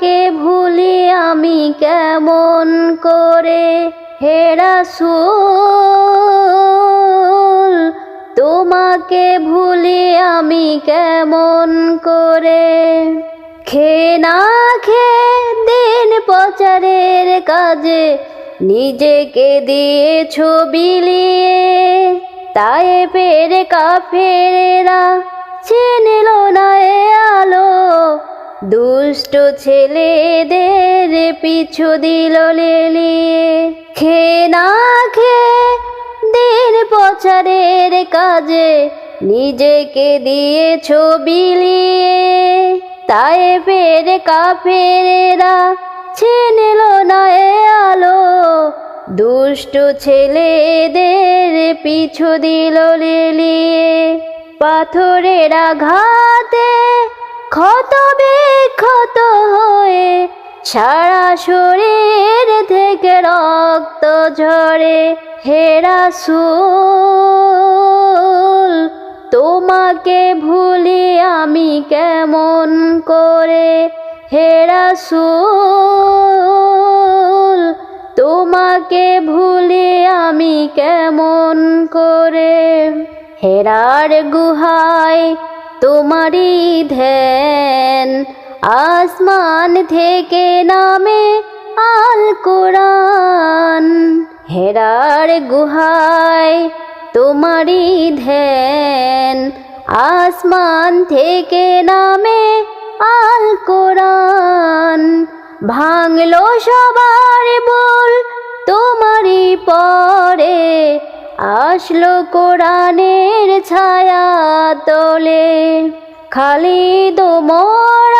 তোমাকে ভুলি আমি কেমন করে? হেরা তোমাকে ভুলি আমি কেমন করে? খে না খে দিন প্রচারের কাজে নিজেকে দিয়ে ছবি লিয়ে তাই পেরে কাফেরেরা চিনল না এ আলো। দুষ্ট ছেলেদের পিছু দিল লেলিয়ে খে না খে দিন প্রচারের কাজে নিজেকে দিয়ে ছবি লিয়ে তাই ফের কাফেরেরা ছিনল না এ আলো। দুষ্ট ছেলেদের পিছু দিল লেলিয়ে পাথরের আঘাতে ক্ষত হয়ে সারা শরীর থেকে রক্ত ঝরে। হেরা তোমাকে ভুলি আমি কেমন করে? হেরা তোমাকে ভুলি আমি কেমন করে? হেরার গুহায় তোমারই ধ্যান আসমান থেকে নামে আল কোরআন। হেরার গুহায় তোমারই ধ্যান। আসমান থেকে নামে আল কোরআন। ভাঙলো সবার বল তোমারই পরে। আসলো কোরআনের ছায়া তোলে। খালিদ মোরালি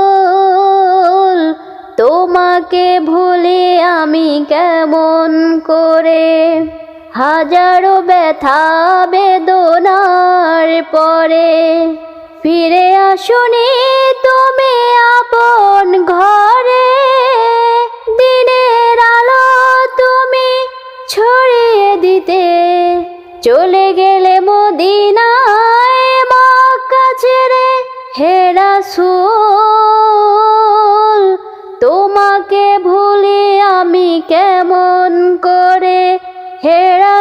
তোমাকে ভুলে আমি কেমন করে? হাজারো ব্যথা, বেদনার পরে ফিরে আসুনি তুমি আপন ঘরে। দিনের আলো তুমি ছড়িয়ে দিতে চলে গেলে মদিনায় মক্কা ছেড়ে হেরা তোমাকে কেমন করে হেরা